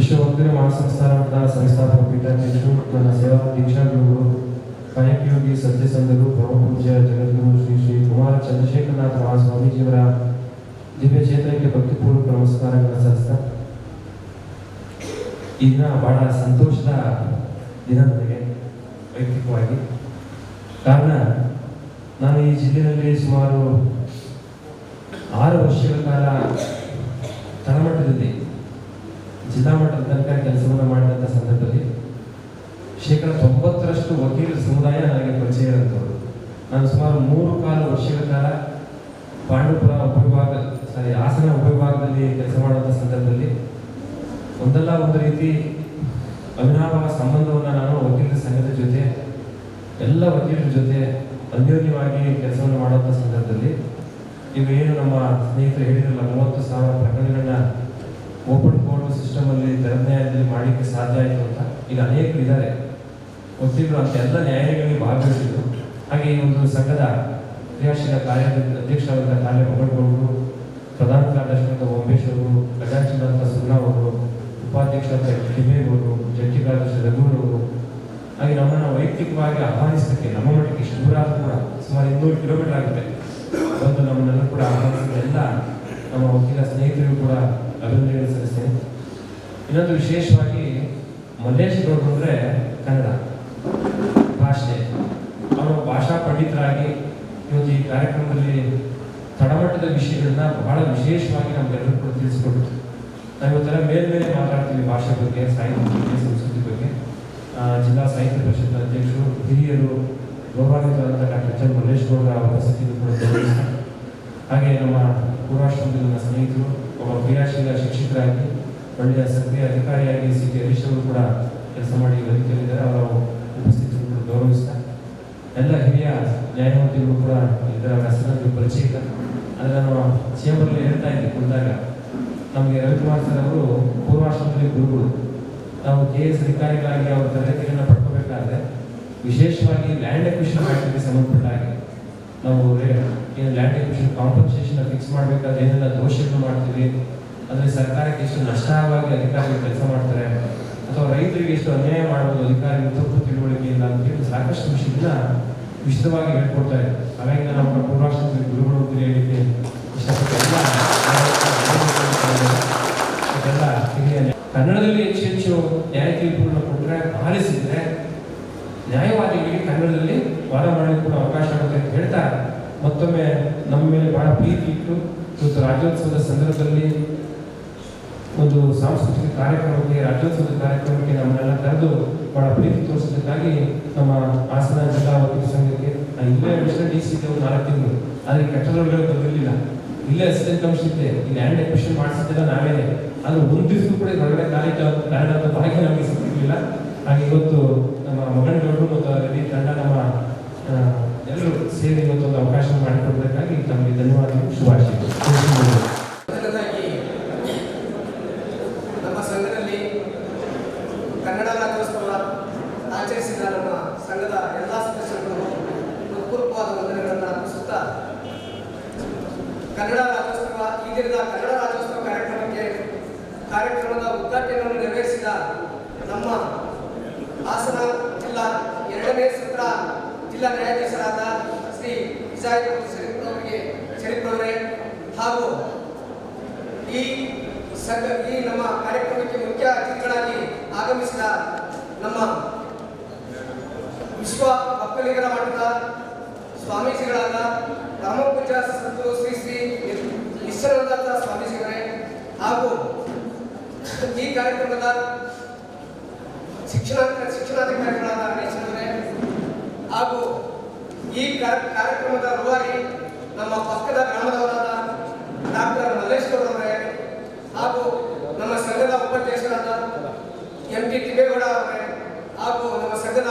ವಿಶ್ವ ಒಕ್ಕಲಿಗರ ಮಹಾಸಂಸ್ಥಾನ ಮಠದ ಸಂಸ್ಥಾಪಕ ಪೀಠಾಧ್ಯಕ್ಷರು ನನ್ನ ಸೇವಾ ದೀಕ್ಷಾ ಗುರುಗಳು ಕಾಯಕಯೋಗಿ ಸತ್ಯಸಂಧರು ಪರಮಪೂಜ್ಯ ಜಗದ್ಗುರು ಶ್ರೀ ಶ್ರೀ ಕುಮಾರ ಚಂದ್ರಶೇಖರನಾಥ ಮಹಾಸ್ವಾಮೀಜಿಯವರ ದಿವ್ಯ ಚೇತನಕ್ಕೆ ಭಕ್ತಿಪೂರ್ವಕ ನಮಸ್ಕಾರಗಳನ್ನು ಸಲ್ಲಿಸ್ತಾ ಈ ದಿನ ಬಹಳ ಸಂತೋಷದ ದಿನ ನನಗೆ ವೈಯಕ್ತಿಕವಾಗಿ ಕಾರಣ ನಾನು ಈ ಜಿಲ್ಲೆಯಲ್ಲಿ ಸುಮಾರು ಆರು ವರ್ಷಗಳ ಕಾಲ ತಳಮಟ್ಟದಲ್ಲಿ ಜಿಲ್ಲಾ ಮಟ್ಟದ ತನಕ ಕೆಲಸವನ್ನು ಮಾಡಿದಂಥ ಸಂದರ್ಭದಲ್ಲಿ ಶೇಕಡ ತೊಂಬತ್ತರಷ್ಟು ವಕೀಲರ ಸಮುದಾಯ ನನಗೆ ಪರಿಚಯ ಇರುವಂಥವ್ರು ನಾನು ಸುಮಾರು ಮೂರು ಕಾಲು ವರ್ಷಗಳ ಕಾಲ ಪಾಂಡುಪುರ ಉಪವಿಭಾಗ, ಸಾರಿ ಹಾಸನ ಉಪವಿಭಾಗದಲ್ಲಿ ಕೆಲಸ ಮಾಡುವಂಥ ಸಂದರ್ಭದಲ್ಲಿ ಒಂದಲ್ಲ ಒಂದು ರೀತಿ ಅವಿನಾಭ ಸಂಬಂಧವನ್ನು ನಾನು ವಕೀಲರ ಸಂಘದ ಜೊತೆ, ಎಲ್ಲ ವಕೀಲರ ಜೊತೆ ಅನ್ಯೋನ್ಯವಾಗಿ ಕೆಲಸವನ್ನು ಮಾಡುವಂಥ ಸಂದರ್ಭದಲ್ಲಿ ನೀವು ಏನು ನಮ್ಮ ಸ್ನೇಹಿತರು ಹೇಳಿರಲ್ಲ ಮೂವತ್ತು ಸಾವಿರ ಪ್ರಕರಣಗಳನ್ನ ಓಪನ್ ಕೋರ್ಟ್ ಸಿಸ್ಟಮಲ್ಲಿ ನ್ಯಾಯಾಲಯದಲ್ಲಿ ಮಾಡಲಿಕ್ಕೆ ಸಾಧ್ಯ ಆಯಿತು ಅಂತ ಈಗ ಅನೇಕರು ಇದ್ದಾರೆ. ಗೊತ್ತಿದ್ರು ಅಂತ ಎಲ್ಲ ನ್ಯಾಯಾಲಯಗಳಲ್ಲಿ ಭಾಗವಹಿಸಿದ್ರು. ಹಾಗೆ ಈ ಒಂದು ಸಂಘದ ಕ್ರಿಯಾಶೀಲ ಕಾರ್ಯ ಅಧ್ಯಕ್ಷರಾದ ಕಾರ್ಯ ಮೊಗಳ್ಗೌಡರು, ಪ್ರಧಾನ ಕಾರ್ಯದರ್ಶಿಯಾದ ಓಮೇಶ್ ಅವರು ಖಜಾಂಚಿಗಳಂತ ಸುಗ್ನಾ ಅವರು ಉಪಾಧ್ಯಕ್ಷರಾದ ಕಿಬೇಗೌಡರು ಜಡ್ಜಿ ಕಾರ್ಯದರ್ಶಿ ರಘುವರವರು ಹಾಗೆ ನಮ್ಮನ್ನು ವೈಯಕ್ತಿಕವಾಗಿ ಆಹ್ವಾನಿಸಲಿಕ್ಕೆ, ನಮ್ಮ ಮಟ್ಟಿಗೆ ಇಷ್ಟು ದೂರ ಕೂಡ ಸುಮಾರು ಇನ್ನೂರು ಕಿಲೋಮೀಟರ್ ಆಗುತ್ತೆ. ಬಂದು ನಮ್ಮನ್ನೆಲ್ಲ ಕೂಡ ಆಹ್ವಾನಿಸಿದ ನಮ್ಮ ವಕೀಲ ಸ್ನೇಹಿತರಿಗೂ ಕೂಡ ಅಭಿನಂದನೆ ಸಲ್ಲಿಸ್ತೇನೆ. ಇನ್ನೊಂದು ವಿಶೇಷವಾಗಿ ಮಲ್ಲೇಶ್ ಗೌಡ್ರು ಅಂದರೆ ಕನ್ನಡ ಭಾಷೆ. ಅವರು ಭಾಷಾ ಪಂಡಿತರಾಗಿ ಇವತ್ತು ಈ ಕಾರ್ಯಕ್ರಮದಲ್ಲಿ ತಡಮಟ್ಟದ ವಿಷಯಗಳನ್ನ ಬಹಳ ವಿಶೇಷವಾಗಿ ನಮ್ಗೆಲ್ಲರೂ ಕೂಡ ತಿಳಿಸ್ಕೊಡ್ತು ನಾವು ಇವತ್ತೆಲ್ಲ ಮೇಲ್ಮೇಲೆ ಮಾತಾಡ್ತೀವಿ ಭಾಷೆ ಬಗ್ಗೆ ಸಾಹಿತ್ಯ ಬಗ್ಗೆ, ಸಂಸ್ಕೃತಿ ಬಗ್ಗೆ. ಜಿಲ್ಲಾ ಸಾಹಿತ್ಯ ಪರಿಷತ್ ಅಧ್ಯಕ್ಷರು, ಹಿರಿಯರು ಗೌರವಾನ್ವಿತರಾದ ಡಾಕ್ಟರ್ ಚಂದ್ರ ಮಲ್ಲೇಶ್ ಗೌಡ ಉಪಸ್ಥಿತಿಯನ್ನು ಕೂಡ ಹಾಗೆ ನಮ್ಮ ಪೂರ್ವಾಶ್ರಮದಲ್ಲಿ ನನ್ನ ಸ್ನೇಹಿತರು, ಒಬ್ಬ ಕ್ರಿಯಾಶೀಲ ಶಿಕ್ಷಕರಾಗಿ ಒಳ್ಳೆಯ ಸಕ್ರಿಯ ಅಧಿಕಾರಿಯಾಗಿ ಸಿ ಟಿ ಹರೀಶ್ ಅವರು ಕೂಡ ಕೆಲಸ ಮಾಡಿ ವೇದಿಕೆಯಲ್ಲಿದ್ದಾರೆ ಅವರ ಉಪಸ್ಥಿತಿಯನ್ನು ಗೌರವಿಸ್ತಾ ಎಲ್ಲ ಹಿರಿಯ ನ್ಯಾಯಮೂರ್ತಿಗಳು ಕೂಡ ಇದರ ಹೆಸರಲ್ಲಿ ಪರಿಚಯ ಅಂದರೆ ನಮ್ಮ ಚೇಂಬರ್ಲಿ ಹೇಳ್ತಾ ಇದ್ದೆ ಕುಳಿತಾಗ ನಮಗೆ ರವಿಕುಮಾರ್ ಸರ್ ಅವರು ಪೂರ್ವಾಶ್ರಮದಲ್ಲಿ ಗುರುಗಳು. ನಾವು ಕೆ ಎಸ್ ಅಧಿಕಾರಿಗಳಾಗಿ ಅವರ ತರಗತಿಗಳನ್ನು ಪಡ್ಕೋಬೇಕಾದ್ರೆ ವಿಶೇಷವಾಗಿ ಲ್ಯಾಂಡ್ ಅಕ್ವಿಷನ್ ಆಕ್ಟಿಗೆ ಸಂಬಂಧಪಟ್ಟಾಗಿ ನಾವು ಏನು ಲ್ಯಾಂಡ್ ಅಕ್ವಿಷನ್ ಕಾಂಪನ್ಸೇಷನ್ ಫಿಕ್ಸ್ ಮಾಡಬೇಕಾದ್ರೆ ಏನೆಲ್ಲ ದೋಷಗಳು ಮಾಡ್ತೀವಿ ಅದರಲ್ಲಿ ಸರ್ಕಾರಕ್ಕೆ ಎಷ್ಟು ನಷ್ಟವಾಗಿ ಅಧಿಕಾರಿಗಳು ಕೆಲಸ ಮಾಡ್ತಾರೆ, ಅಥವಾ ರೈತರಿಗೆ ಎಷ್ಟು ಅನ್ಯಾಯ ಮಾಡೋದು ಅಧಿಕಾರಿಗಳು ತಪ್ಪು ತಿಳುವಳಿಕೆ ಇಲ್ಲ ಅಂತ ಹೇಳಿ ಸಾಕಷ್ಟು ವಿಷಯಗಳನ್ನ ವಿಶದವಾಗಿ ಹೇಳ್ಕೊಡ್ತಾರೆ ಇದ್ದಾರೆ. ಹಾಗಾಗಿ ನಮ್ಮ ಪೂರ್ವಾಶ್ರಮದಲ್ಲಿ ಗುರುಗಳು ಹೇಳಿಕೆ ಕನ್ನಡದಲ್ಲಿ ಹೆಚ್ಚು ಹೆಚ್ಚು ನ್ಯಾಯ ತೀರ್ಪುಗಳನ್ನು ಕೊಟ್ಟರೆ ಪಾಲಿಸಿದ್ರೆ ನ್ಯಾಯವಾದಿಗಳಿಗೆ ಕನ್ನಡದಲ್ಲಿ ವಾದ ಮಾಡಲಿಕ್ಕೆ ಕೂಡ ಅವಕಾಶ ಆಗುತ್ತೆ ಅಂತ ಹೇಳ್ತಾ ಮತ್ತೊಮ್ಮೆ ನಮ್ಮ ಮೇಲೆ ಬಹಳ ಪ್ರೀತಿ ಇಟ್ಟು ಇವತ್ತು ರಾಜ್ಯೋತ್ಸವದ ಸಂದರ್ಭದಲ್ಲಿ ಒಂದು ಸಾಂಸ್ಕೃತಿಕ ಕಾರ್ಯಕ್ರಮಕ್ಕೆ ರಾಜ್ಯೋತ್ಸವದ ಕಾರ್ಯಕ್ರಮಕ್ಕೆ ನಮ್ಮನ್ನೆಲ್ಲ ಕರೆದು ಬಹಳ ಪ್ರೀತಿ ತೋರಿಸೋದಕ್ಕಾಗಿ ನಮ್ಮ ಹಾಸನ ಜಿಲ್ಲಾ ವಕೀಲ ಸಂಘಕ್ಕೆ ಇಲ್ಲೇ ಅಡಿಷನಲ್ ಡಿ ಸಿ ಒಂದು ನಾಲ್ಕು ತಿಂಗಳು ಆದರೆ ಕಟ್ಟಡಗಳು ಬಂದಿರಲಿಲ್ಲ ಇಲ್ಲೇ ಅಸಿಸ್ಟೆಂಟ್ ಕಮಿಷನ್ ಇಲ್ಲಿ ಈ ಲ್ಯಾಂಡ್ ಎಕ್ವಿಷನ್ ಮಾಡಿಸಿದ್ದೆಲ್ಲ ನಾವೇನೆ ಆದರೆ ಒಂದು ದಿವಸ ಕೂಡ ಹೊರಗಡೆ ಕಾಲೇಜ್ ಕಾರಣ ಭಾಗ್ಯ ನಮಗೆ ಸಿಕ್ಕಿರಲಿಲ್ಲ ಹಾಗೆ ಇವತ್ತು ನಮ್ಮ ಮಗನಗೌಡರು ಮತ್ತು ರವಿ ತಂಡ ನಮ್ಮ ಆ, ಎಲ್ಲರೂ ಸೇರಿ ಇವತ್ತೊಂದು ಅವಕಾಶ ಮಾಡಿಕೊಡೋದಕ್ಕಾಗಿ ತಮಗೆ ಧನ್ಯವಾದಗಳು ಶುಭಾಶಯಗಳು ಮೊದಲನೇದಾಗಿ ನಮ್ಮ ಸಂಘದಲ್ಲಿ ಕನ್ನಡ ರಾಜ್ಯೋತ್ಸವ ಆಚರಿಸಿದ ನಮ್ಮ ಸಂಘದ ಎಲ್ಲ ಸದಸ್ಯರುಗಳು ಹೃತ್ಪೂರ್ವಕವಾದ ವಂದನೆಗಳನ್ನು ಅರ್ಪಿಸುತ್ತಾ ಕನ್ನಡ ರಾಜ್ಯೋತ್ಸವ ಈ ದಿನದ ಕನ್ನಡ ರಾಜ್ಯೋತ್ಸವ ಕಾರ್ಯಕ್ರಮಕ್ಕೆ ಕಾರ್ಯಕ್ರಮದ ಉದ್ಘಾಟನೆಯನ್ನು ನೆರವೇರಿಸಿದ ನಮ್ಮ ಹಾಸನ ಜಿಲ್ಲಾ ಎರಡನೇ ಸತ್ರ ಜಿಲ್ಲಾ ನ್ಯಾಯಾಧೀಶರಾದ ಶ್ರೀ ವಿಜಯ್ ಶರೀಫ್ ಅವರಿಗೆ ಶರೀಫ್ ಅವರೇ ಹಾಗೂ ಈ ಸಂಘ ಈ ನಮ್ಮ ಕಾರ್ಯಕ್ರಮಕ್ಕೆ ಮುಖ್ಯ ಅತಿಥಿಗಳಾಗಿ ಆಗಮಿಸಿದ ನಮ್ಮ ವಿಶ್ವ ಒಕ್ಕಲಿಗರ ಮಠದ ಸ್ವಾಮೀಜಿಗಳಾದ ಪರಮಪೂಜ್ಯ ಸದ್ಗುರು ಶ್ರೀ ಶ್ರೀ ನಿಶ್ಚಲಾನಂದ ಸ್ವಾಮೀಜಿಗಳೇ ಹಾಗೂ ಈ ಕಾರ್ಯಕ್ರಮದ ಶಿಕ್ಷಣ ಶಿಕ್ಷಣಾಧಿಕಾರಿಗಳಾದ ಗಣೇಶನವರೇ ಹಾಗೂ ಈ ಕಾರ್ಯಕ್ರಮದ ರೂವಾರಿ ನಮ್ಮ ಪಕ್ಕದ ಗ್ರಾಮದವರಾದ ಡಾಕ್ಟರ್ ಮಲ್ಲೇಶ್ವರ್ ಅವರೇ ಹಾಗೂ ನಮ್ಮ ಸಂಘದ ಉಪಾಧ್ಯಕ್ಷರಾದ ಎಂ ಟಿ ತಿಮ್ಮೇಗೌಡ ಅವರೇ ಹಾಗೂ ನಮ್ಮ ಸಂಘದ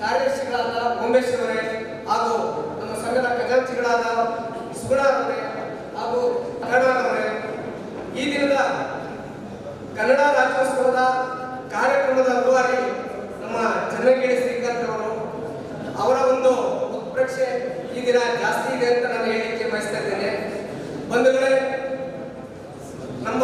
ಕಾರ್ಯದರ್ಶಿಗಳಾದ ಉಮೇಶ್ ಅವರೇ ಹಾಗೂ ನಮ್ಮ ಸಂಘದ ಖಜಾಂಚಿಗಳಾದ ಸುಗುಣ ಅವರೇ ಹಾಗೂ ಕನ್ನಡವರೇ ಈ ದಿನದ ಕನ್ನಡ ರಾಜ್ಯೋತ್ಸವದ ಕಾರ್ಯಕ್ರಮದ ರೂವಾರಿ ನಮ್ಮ ಚನ್ನಗಿರಿ ಶ್ರೀಕಾಂತ್ ಅವರು. ಅವರ ಒಂದು ಉತ್ಪ್ರೇಕ್ಷೆ ಈ ದಿನ ಜಾಸ್ತಿ ಇದೆ ಅಂತ ನಾನು ಹೇಳಿಕೆ ಬಯಸ್ತಾ ಇದ್ದೇನೆ. ಬಂಧುಗಳೇ, ನಮ್ಮ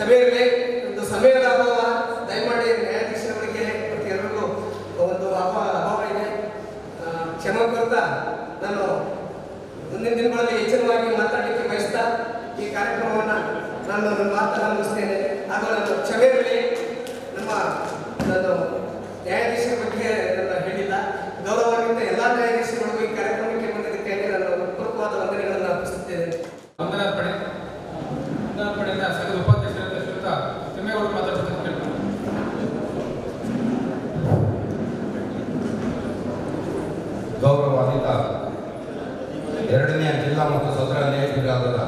ಕ್ಷಮೆ ಒಂದು ಸಮಯದ ಅಭಾವ ದಯಮಾಡಿ ನ್ಯಾಯಾಧೀಶರವರಿಗೆ ಮತ್ತು ಎಲ್ಲರಿಗೂ ಒಂದು ಅಭಾವ ಅಭಾವ ಇದೆ ಕ್ಷಮ ಕೋರ್ತಾ ನಾನು ಮುಂದಿನ ದಿನಗಳಲ್ಲಿ ಹೆಚ್ಚಿನವಾಗಿ ಮಾತಾಡಲಿಕ್ಕೆ ಬಯಸ್ತಾ ಈ ಕಾರ್ಯಕ್ರಮವನ್ನು ನಾನು ಮಾತನ್ನು ಮುಗಿಸ್ತೇನೆ ಹಾಗೂ ನಾನು ಕ್ಷಮೆ ನಮ್ಮ ನಾನು ನ್ಯಾಯಾಧೀಶರ ಬಗ್ಗೆ ನನ್ನ ಹೇಳಿಲ್ಲ ಗೌರವಾನ್ವಿತ ಎಲ್ಲ ನ್ಯಾಯಾಧೀಶರಿಗೂ ಈ ಕಾರ್ಯಕ್ರಮಕ್ಕೆ ಬಂದಿದ್ದಕ್ಕೆ ನಾನು ಪೂರ್ವಕವಾದ ವಂದನೆಗಳನ್ನು ಅರ್ಪಿಸುತ್ತೇನೆ ವಂದನಾರ್ಪಣೆ ವಂದನಾರ್ಪಣೆಯಿಂದ ಸಂಘದ ಉಪಾಧ್ಯಕ್ಷರಾದ ಶ್ರೀಯುತ ತಿಮ್ಮೇಗೌಡರು ಮಾತಾಡ್ತಾರೆ ಕೇಳ್ತಾರೆ ಗೌರವಾನ್ವಿತ ಎರಡನೆಯ ಜಿಲ್ಲಾ ಮತ್ತು ಸದರ ನ್ಯಾಯಾಧೀಶರಾದ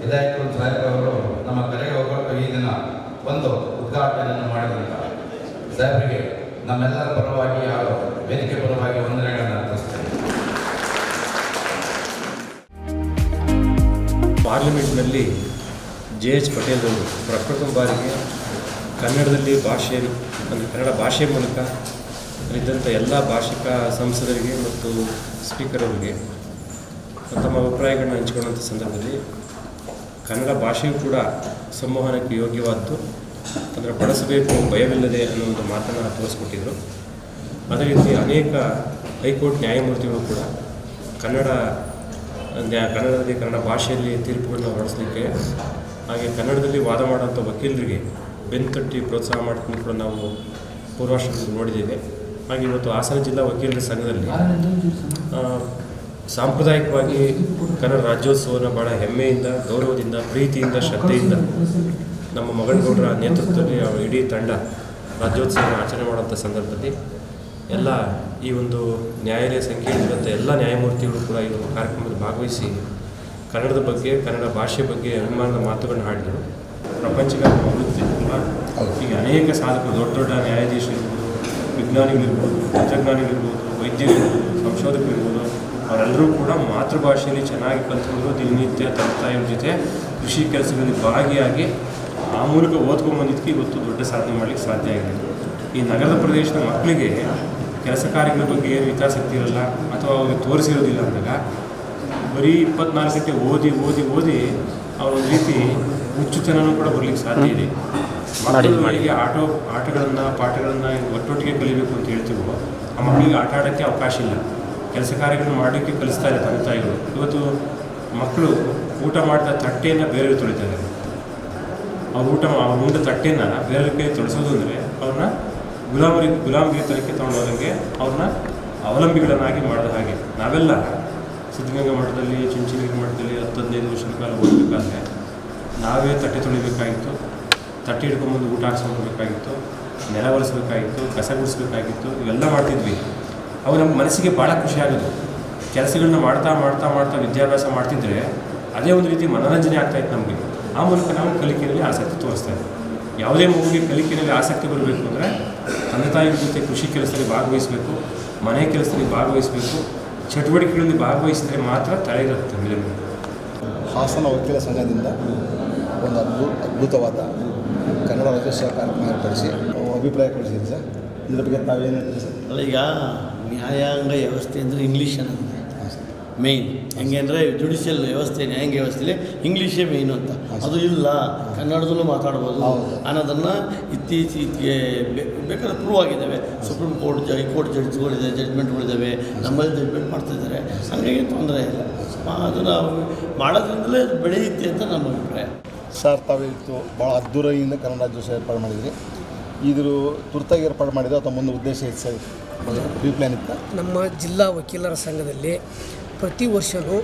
ಹಿದಾಯತುಲ್ ಸಾಹೇಬ್ ಅವರು ನಮ್ಮ ಕರೆಗೆ ಹೋಗಬೇಕು ಈ ದಿನ ಒಂದು ಉದ್ಘಾಟನೆಯನ್ನು ಮಾಡಿದಂತ ಸಾಹೇಬರಿಗೆ ನಮ್ಮೆಲ್ಲರ ಪರವಾಗಿ ಹಾಗೂ ವೇದಿಕೆ ಪರವಾಗಿ ವಂದನೆಗಳನ್ನು ಅರ್ಪಿಸ್ತೇನೆ ಪಾರ್ಲಿಮೆಂಟ್ನಲ್ಲಿ ಜೆ ಎಚ್ ಪಟೇಲ್ ಅವರು ಪ್ರಪ್ರಥಮ ಬಾರಿಗೆ ಕನ್ನಡದಲ್ಲಿ ಭಾಷೆ ಅಂದರೆ ಕನ್ನಡ ಭಾಷೆ ಮೂಲಕ ಅಲ್ಲಿದ್ದಂಥ ಎಲ್ಲ ಭಾಷಿಕ ಸಂಸದರಿಗೆ ಮತ್ತು ಸ್ಪೀಕರ್ ಅವರಿಗೆ ತಮ್ಮ ಅಭಿಪ್ರಾಯಗಳನ್ನ ಹಂಚಿಕೊಂಡಂಥ ಸಂದರ್ಭದಲ್ಲಿ ಕನ್ನಡ ಭಾಷೆಯು ಕೂಡ ಸಂವಹನಕ್ಕೆ ಯೋಗ್ಯವಾದ್ದು. ಅದರ ಬಳಸಬೇಕು, ಭಯವಿಲ್ಲದೆ ಅನ್ನೋ ಒಂದು ಮಾತನ್ನು ತೋರಿಸ್ಕೊಟ್ಟಿದ್ರು. ಅದೇ ರೀತಿ ಅನೇಕ ಹೈಕೋರ್ಟ್ ನ್ಯಾಯಮೂರ್ತಿಗಳು ಕೂಡ ಕನ್ನಡ ಕನ್ನಡದಲ್ಲಿ ಕನ್ನಡ ಭಾಷೆಯಲ್ಲಿ ತೀರ್ಪುಗಳನ್ನ ಹೊರಡಿಸಲಿಕ್ಕೆ, ಹಾಗೆ ಕನ್ನಡದಲ್ಲಿ ವಾದ ಮಾಡುವಂಥ ವಕೀಲರಿಗೆ ಬೆನ್ತಟ್ಟಿ ಪ್ರೋತ್ಸಾಹ ಮಾಡ್ಕೊಂಡು ಕೂಡ ನಾವು ಪೂರ್ವಾಶ್ರಮದಲ್ಲಿ ನೋಡಿದ್ದೇವೆ. ಹಾಗೆ ಇವತ್ತು ಹಾಸನ ಜಿಲ್ಲಾ ವಕೀಲರ ಸಂಘದಲ್ಲಿ ಸಾಂಪ್ರದಾಯಿಕವಾಗಿ ಕನ್ನಡ ರಾಜ್ಯೋತ್ಸವನ ಭಾಳ ಹೆಮ್ಮೆಯಿಂದ, ಗೌರವದಿಂದ, ಪ್ರೀತಿಯಿಂದ, ಶ್ರದ್ಧೆಯಿಂದ ನಮ್ಮ ಮಗಳಗೌಡರ ನೇತೃತ್ವದಲ್ಲಿ ಇಡೀ ತಂಡ ರಾಜ್ಯೋತ್ಸವನ ಆಚರಣೆ ಮಾಡುವಂಥ ಸಂದರ್ಭದಲ್ಲಿ ಎಲ್ಲ ಈ ಒಂದು ನ್ಯಾಯಾಲಯ ಸಂಕೀರ್ಣದಂಥ ಎಲ್ಲ ನ್ಯಾಯಮೂರ್ತಿಗಳು ಕೂಡ ಈ ಒಂದು ಕಾರ್ಯಕ್ರಮದಲ್ಲಿ ಭಾಗವಹಿಸಿ ಕನ್ನಡದ ಬಗ್ಗೆ, ಕನ್ನಡ ಭಾಷೆ ಬಗ್ಗೆ ಅಭಿಮಾನದ ಮಾತುಗಳನ್ನು ಹಾಡಿದರು. ಪ್ರಪಂಚದ ಅಭಿವೃದ್ಧಿ ಕೂಡ ಈಗ ಅನೇಕ ಸಾಧಕರು, ದೊಡ್ಡ ದೊಡ್ಡ ನ್ಯಾಯಾಧೀಶರಿರ್ಬೋದು, ವಿಜ್ಞಾನಿಗಳಿರ್ಬೋದು, ತಂತ್ರಜ್ಞಾನಿಗಳಿರ್ಬೋದು, ವೈದ್ಯರಿರ್ಬೋದು, ಸಂಶೋಧಕರಿರ್ಬೋದು, ಅವರೆಲ್ಲರೂ ಕೂಡ ಮಾತೃಭಾಷೆಯಲ್ಲಿ ಚೆನ್ನಾಗಿ ಕಲ್ತ್ಕೊಂಡು ದಿನನಿತ್ಯ ತಂದೆ ತಾಯಿಯವ್ರ ಜೊತೆ ಕೃಷಿ ಕೆಲಸಗಳಲ್ಲಿ ಭಾಗಿಯಾಗಿ ಆ ಮೂಲಕ ಓದ್ಕೊಂಡು ಬಂದಿದ್ದಕ್ಕೆ ಇವತ್ತು ದೊಡ್ಡ ಸಾಧನೆ ಮಾಡಲಿಕ್ಕೆ ಸಾಧ್ಯ ಆಗಿದೆ. ಈ ನಗರದ ಪ್ರದೇಶದ ಮಕ್ಕಳಿಗೆ ಕೆಲಸ ಕಾರ್ಯಗಳ ಬಗ್ಗೆ ಏನು ಹಿತಾಸಕ್ತಿ ಇರಲ್ಲ ಅಥವಾ ಅವ್ರಿಗೆ ತೋರಿಸಿರೋದಿಲ್ಲ ಅಂದಾಗ ಬರೀ ಇಪ್ಪತ್ನಾಲ್ಕು ಗಂಟೆ ಓದಿ ಓದಿ ಓದಿ ಅವ್ರ ಒಂದು ರೀತಿ ಹುಚ್ಚುತನೂ ಕೂಡ ಬರ್ಲಿಕ್ಕೆ ಸಾಧ್ಯ ಇದೆ. ಮಕ್ಕಳು ಹೇಗೆ ಆಟೋ ಆಟಗಳನ್ನು ಪಾಠಗಳನ್ನು ಒಟ್ಟೊಟ್ಟಿಗೆ ಕಲಿಬೇಕು ಅಂತ ಹೇಳ್ತೀವೋ ಆ ಮಕ್ಕಳಿಗೆ ಆಟ ಆಡೋಕ್ಕೆ ಅವಕಾಶ ಇಲ್ಲ. ಕೆಲಸ ಕಾರ್ಯಗಳನ್ನು ಮಾಡೋಕ್ಕೆ ಕಲಿಸ್ತಾ ಇಲ್ಲ ತಂದೆ ತಾಯಿಗಳು. ಇವತ್ತು ಮಕ್ಕಳು ಊಟ ಮಾಡಿದ ತಟ್ಟೆಯನ್ನು ಬೇರೆ ತೊಳಿತಾರೆ ಅವ್ರ ಊಟ ಅವ್ರ ಮುಂದೆ ಉಂಡ ತಟ್ಟೆನ ಬೇರೆ ಕೈ ತೊಳಿಸೋದು ಅಂದರೆ ಅವ್ರನ್ನ ಗುಲಾಮರಿ ಗುಲಾಮಗಿರಿ ತಲೆಗೆ ತಗೊಂಡೋದಂಗೆ ಅವ್ರನ್ನ ಅವಲಂಬಿಗಳನ್ನಾಗಿ ಮಾಡಿದ ಹಾಗೆ. ನಾವೆಲ್ಲ ಸಿದ್ಧಗಂಗಾ ಮಠದಲ್ಲಿ, ಚುಂಚನಗಿರಿ ಮಠದಲ್ಲಿ ಹತ್ತು ಹದಿನೈದು ವರ್ಷದ ಕಾಲ ಓದಬೇಕಾದ್ರೆ ನಾವೇ ತಟ್ಟೆ ತೊಳಿಬೇಕಾಗಿತ್ತು, ತಟ್ಟೆ ಹಿಡ್ಕೊಂಬಂದು ಊಟ ಹಾಕ್ಸ್ಕೊಂಡ್ಬೇಕಾಗಿತ್ತು ನೆಲ ಒರೆಸ್ಬೇಕಾಗಿತ್ತು, ಕಸ ಗುಡಿಸ್ಬೇಕಾಗಿತ್ತು, ಇವೆಲ್ಲ ಮಾಡ್ತಿದ್ವಿ. ಅವು ನಮ್ಮ ಮನಸ್ಸಿಗೆ ಭಾಳ ಖುಷಿ ಆಗೋದು. ಕೆಲಸಗಳನ್ನ ಮಾಡ್ತಾ ಮಾಡ್ತಾ ಮಾಡ್ತಾ ವಿದ್ಯಾಭ್ಯಾಸ ಮಾಡ್ತಿದ್ರೆ ಅದೇ ಒಂದು ರೀತಿ ಮನೋರಂಜನೆ ಆಗ್ತಾಯಿತ್ತು ನಮಗೆ. ಆ ಮೂಲಕ ನಾವು ಕಲಿಕೆಯಲ್ಲಿ ಆಸಕ್ತಿ ತೋರಿಸ್ತಾ ಇದ್ವಿ. ಯಾವುದೇ ಮಗುವಿಗೆ ಕಲಿಕೆಯಲ್ಲಿ ಆಸಕ್ತಿ ಬರಬೇಕು ಅಂದರೆ ತಂದೆ ತಾಯಿ ಜೊತೆ ಕೃಷಿ ಕೆಲಸದಲ್ಲಿ ಭಾಗವಹಿಸಬೇಕು ಮನೆ ಕೆಲಸದಲ್ಲಿ ಭಾಗವಹಿಸಬೇಕು ಚಟುವಟಿಕೆಗಳಲ್ಲಿ ಭಾಗವಹಿಸಿದರೆ ಮಾತ್ರ ತಲೆಗಿರುತ್ತೆ ಮೇಲೆ ಹಾಸನ ವಕೀಲ ಸಂಘದಿಂದ ಒಂದು ಅದ್ಭುತ ಅದ್ಭುತವಾದ ಕನ್ನಡ ರಾಜ್ಯೋತ್ಸವ ಕಾರ್ಯಕ್ರಮ ಏರ್ಪಡಿಸಿ ಅಭಿಪ್ರಾಯ ಕೊಡಿಸಿದ್ರಿ ಸರ್. ಇದ್ರ ಬಗ್ಗೆ ತಾವೇನು ಹೇಳ್ತೀರಿ ಸರ್? ಅಲ್ಲ ಈಗ ನ್ಯಾಯಾಂಗ ವ್ಯವಸ್ಥೆ ಅಂದರೆ ಇಂಗ್ಲೀಷ್ ಅನ್ನೋದು. ಮೇಯ್ನ್ ಹೆಂಗೆ ಅಂದರೆ ಜುಡಿಷಿಯಲ್ ವ್ಯವಸ್ಥೆ ನ್ಯಾಯಾಂಗ ವ್ಯವಸ್ಥೆಯಲ್ಲಿ ಇಂಗ್ಲೀಷೇ ಮೇಯ್ನು ಅಂತ. ಅದು ಇಲ್ಲ. ಕನ್ನಡದಲ್ಲೂ ಮಾತಾಡ್ಬೋದು. ಹೌದು. ಅನ್ನೋದನ್ನು ಇತ್ತೀಚೆಗೆ ಬೆ- ಬೇಕಾದ್ರೆ ಪ್ರೂವ್ ಆಗಿದ್ದಾವೆ. ಸುಪ್ರೀಂ ಕೋರ್ಟ್ ಹೈಕೋರ್ಟ್ ಜಡ್ಜ್ಗಳಿದೆ ಜಡ್ಜ್ಮೆಂಟ್ಗಳಿದ್ದಾವೆ ನಮ್ಮಲ್ಲಿ ಜಡ್ಜ್ಮೆಂಟ್ ಮಾಡ್ತಿದ್ದಾರೆ ಹಾಗಾಗಿ ತೊಂದರೆ ಇಲ್ಲ. ಅದನ್ನು ಮಾಡೋದ್ರಿಂದಲೇ ಅದು ಬೆಳೆಯುತ್ತೆ ಅಂತ ನಮ್ಮ ಅಭಿಪ್ರಾಯ. ಸರ್ ತಾವಿತ್ತು ಭಾಳ ಅದ್ದೂರಿಯಿಂದ ಕನ್ನಡ ರಾಜ್ಯೋತ್ಸವ ಏರ್ಪಾಡು ಮಾಡಿದ್ರಿ. ಇದ್ರ ತುರ್ತಾಗಿ ಏರ್ಪಾಡು ಮಾಡಿದ್ರು ಅಥವಾ ಮುಂದೆ ಉದ್ದೇಶ ಇತ್ತು ಸರ್ ಪ್ರೀ ಪ್ಲ್ಯಾನ್ ಇತ್ತ? ನಮ್ಮ ಜಿಲ್ಲಾ ವಕೀಲರ ಸಂಘದಲ್ಲಿ ಪ್ರತಿ ವರ್ಷವೂ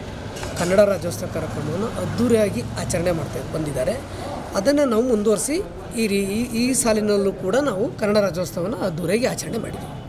ಕನ್ನಡ ರಾಜ್ಯೋತ್ಸವ ಕಾರ್ಯಕ್ರಮವನ್ನು ಅದ್ದೂರಿಯಾಗಿ ಆಚರಣೆ ಮಾಡ್ತಾ ಬಂದಿದ್ದಾರೆ. ಅದನ್ನು ನಾವು ಮುಂದುವರಿಸಿ ಈ ರೀ ಈ- ಸಾಲಿನಲ್ಲೂ ಕೂಡ ನಾವು ಕನ್ನಡ ರಾಜ್ಯೋತ್ಸವವನ್ನು ಅದ್ದೂರಿಯಾಗಿ ಆಚರಣೆ ಮಾಡಿದ್ದೀವಿ